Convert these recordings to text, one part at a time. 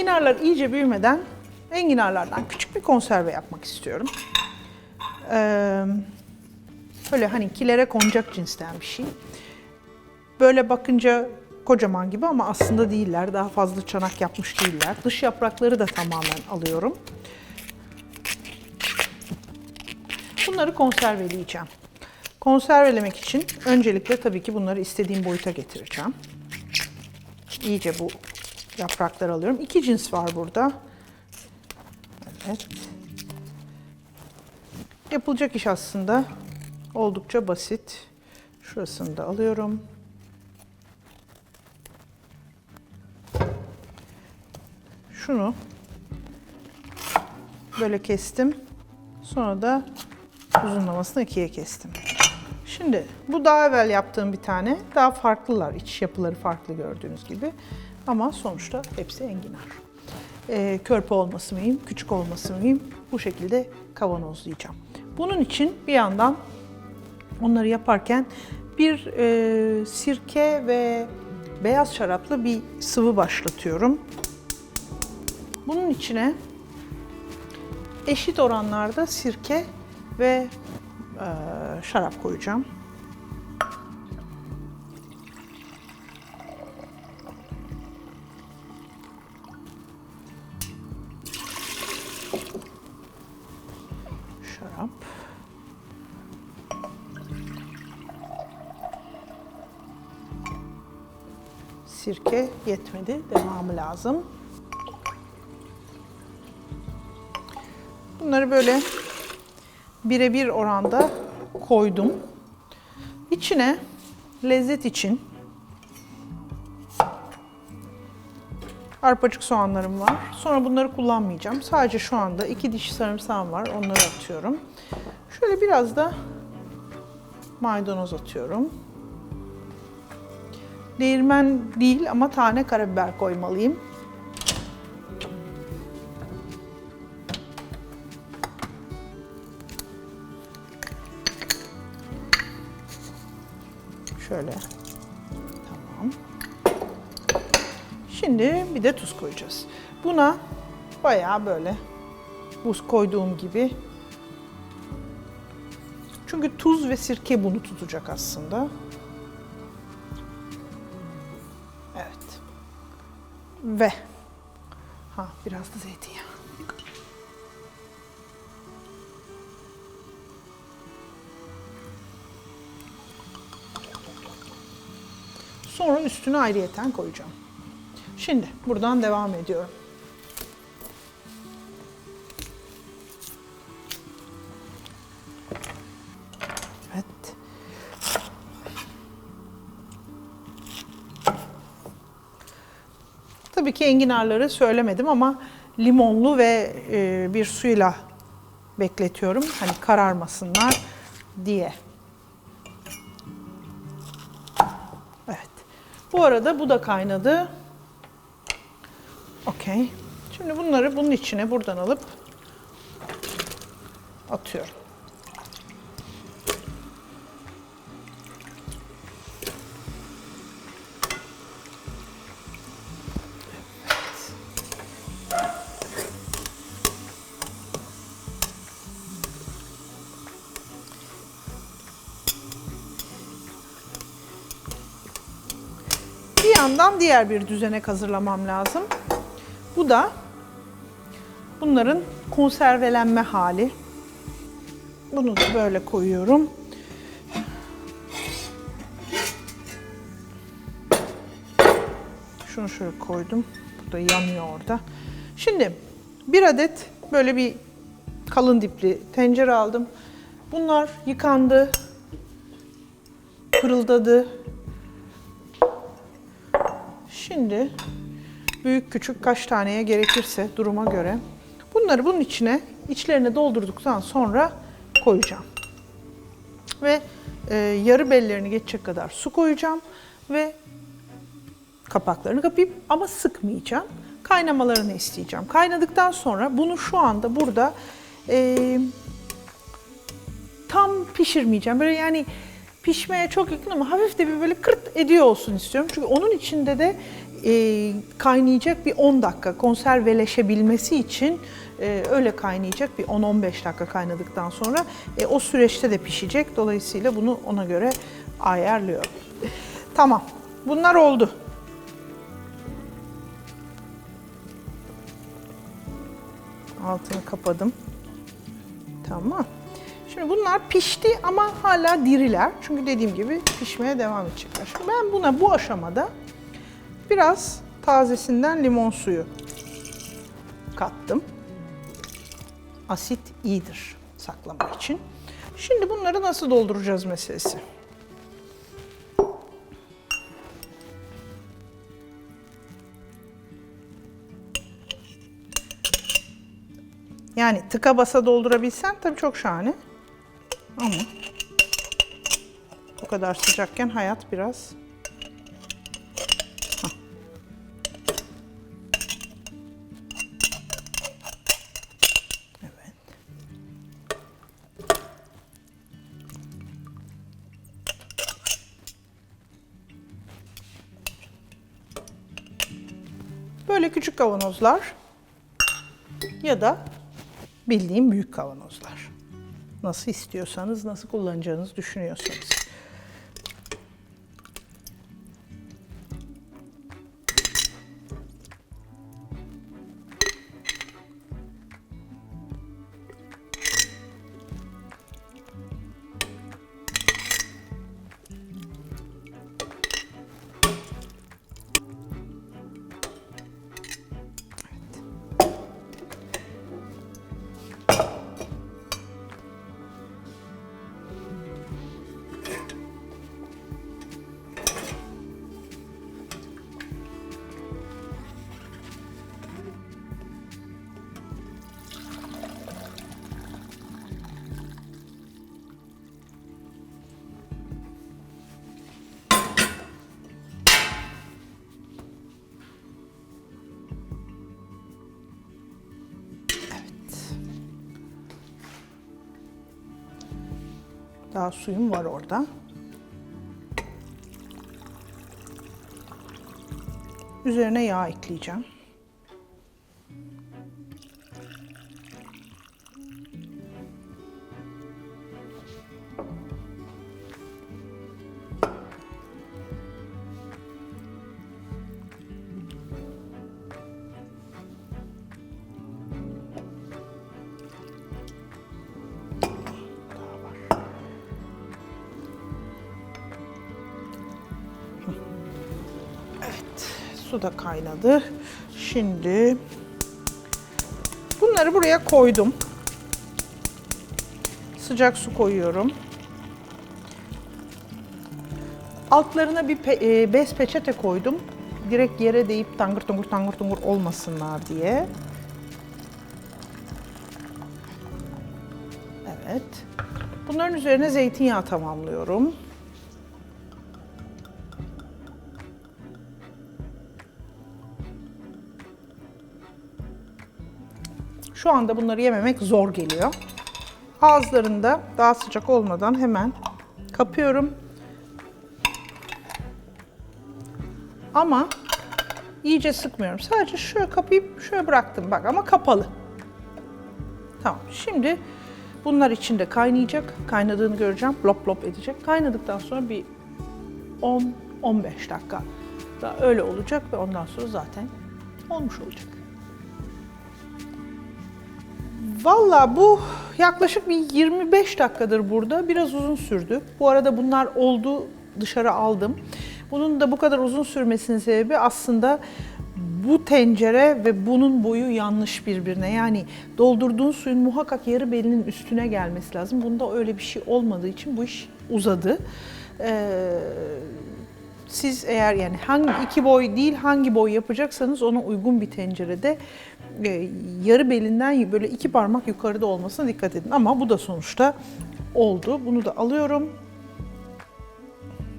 enginarlar iyice büyümeden enginarlardan küçük bir konserve yapmak istiyorum. Ee, böyle hani kilere konacak cinsten bir şey. Böyle bakınca kocaman gibi ama aslında değiller. Daha fazla çanak yapmış değiller. Dış yaprakları da tamamen alıyorum. Bunları konserveleyeceğim. Konservelemek için öncelikle tabii ki bunları istediğim boyuta getireceğim. İyice bu yaprakları alıyorum. İki cins var burada. Evet. Yapılacak iş aslında oldukça basit. Şurasını da alıyorum. Şunu böyle kestim. Sonra da uzunlamasını ikiye kestim. Şimdi bu daha evvel yaptığım bir tane. Daha farklılar. İç yapıları farklı gördüğünüz gibi. Ama sonuçta hepsi enginar. Ee, körpe olması mıyım, küçük olması mıyım bu şekilde kavanozlayacağım. Bunun için bir yandan onları yaparken bir e, sirke ve beyaz şaraplı bir sıvı başlatıyorum. Bunun içine eşit oranlarda sirke ve e, şarap koyacağım. Şarap. Sirke yetmedi. Devamı lazım. Bunları böyle birebir oranda koydum. İçine lezzet için arpacık soğanlarım var. Sonra bunları kullanmayacağım. Sadece şu anda iki diş sarımsağım var. Onları atıyorum. Şöyle biraz da maydanoz atıyorum. Değirmen değil ama tane karabiber koymalıyım. Şöyle. Şimdi bir de tuz koyacağız. Buna bayağı böyle buz koyduğum gibi. Çünkü tuz ve sirke bunu tutacak aslında. Evet. Ve ha biraz da zeytinyağı. Sonra üstüne ayrıyeten koyacağım. Şimdi buradan devam ediyorum. Evet. Tabii ki enginarları söylemedim ama limonlu ve e, bir suyla bekletiyorum. Hani kararmasınlar diye. Evet. Bu arada bu da kaynadı. Okey. Şimdi bunları bunun içine buradan alıp atıyorum. Yandan diğer bir düzenek hazırlamam lazım. Bu da bunların konservelenme hali. Bunu da böyle koyuyorum. Şunu şöyle koydum. Bu da yanıyor orada. Şimdi bir adet böyle bir kalın dipli tencere aldım. Bunlar yıkandı, pırıldadı, Şimdi büyük küçük kaç taneye gerekirse duruma göre bunları bunun içine içlerine doldurduktan sonra koyacağım. Ve e, yarı bellerini geçecek kadar su koyacağım ve kapaklarını kapayıp ama sıkmayacağım. Kaynamalarını isteyeceğim. Kaynadıktan sonra bunu şu anda burada e, tam pişirmeyeceğim. Böyle yani pişmeye çok yakın ama hafif de bir böyle kırt ediyor olsun istiyorum. Çünkü onun içinde de e, kaynayacak bir 10 dakika konserveleşebilmesi için e, öyle kaynayacak bir 10-15 dakika kaynadıktan sonra e, o süreçte de pişecek. Dolayısıyla bunu ona göre ayarlıyorum. Tamam. Bunlar oldu. Altını kapadım. Tamam. Şimdi bunlar pişti ama hala diriler. Çünkü dediğim gibi pişmeye devam edecekler. Şimdi ben buna bu aşamada biraz tazesinden limon suyu kattım. Asit iyidir saklama için. Şimdi bunları nasıl dolduracağız meselesi. Yani tıka basa doldurabilsen tabii çok şahane. Ama bu kadar sıcakken hayat biraz Böyle küçük kavanozlar ya da bildiğim büyük kavanozlar. Nasıl istiyorsanız, nasıl kullanacağınızı düşünüyorsanız. Daha suyum var orada. Üzerine yağ ekleyeceğim. Su da kaynadı. Şimdi bunları buraya koydum. Sıcak su koyuyorum. Altlarına bir pe- e, bez peçete koydum. Direkt yere değip tangır tungur tangır tungur olmasınlar diye. Evet. Bunların üzerine zeytinyağı tamamlıyorum. Şu anda bunları yememek zor geliyor. Ağızlarında daha sıcak olmadan hemen kapıyorum. Ama iyice sıkmıyorum. Sadece şöyle kapayıp şöyle bıraktım bak ama kapalı. Tamam. Şimdi bunlar içinde kaynayacak. Kaynadığını göreceğim. Lop lop edecek. Kaynadıktan sonra bir 10-15 dakika da öyle olacak ve ondan sonra zaten olmuş olacak. Valla bu yaklaşık bir 25 dakikadır burada. Biraz uzun sürdü. Bu arada bunlar oldu, dışarı aldım. Bunun da bu kadar uzun sürmesinin sebebi aslında bu tencere ve bunun boyu yanlış birbirine. Yani doldurduğun suyun muhakkak yarı belinin üstüne gelmesi lazım. Bunda öyle bir şey olmadığı için bu iş uzadı. Ee, siz eğer yani hangi iki boy değil hangi boy yapacaksanız ona uygun bir tencerede e, yarı belinden böyle iki parmak yukarıda olmasına dikkat edin. Ama bu da sonuçta oldu. Bunu da alıyorum.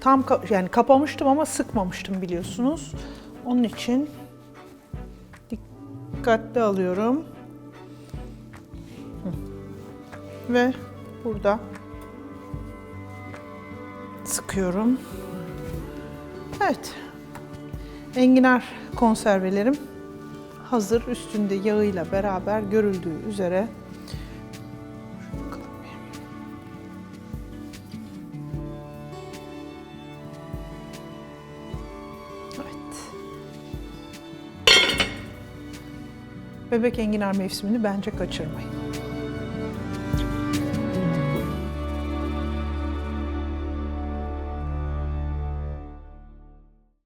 Tam ka- yani kapamıştım ama sıkmamıştım biliyorsunuz. Onun için dikkatli alıyorum. Ve burada sıkıyorum. Evet. Enginar konservelerim hazır. Üstünde yağıyla beraber görüldüğü üzere. Evet. Bebek enginar mevsimini bence kaçırmayın.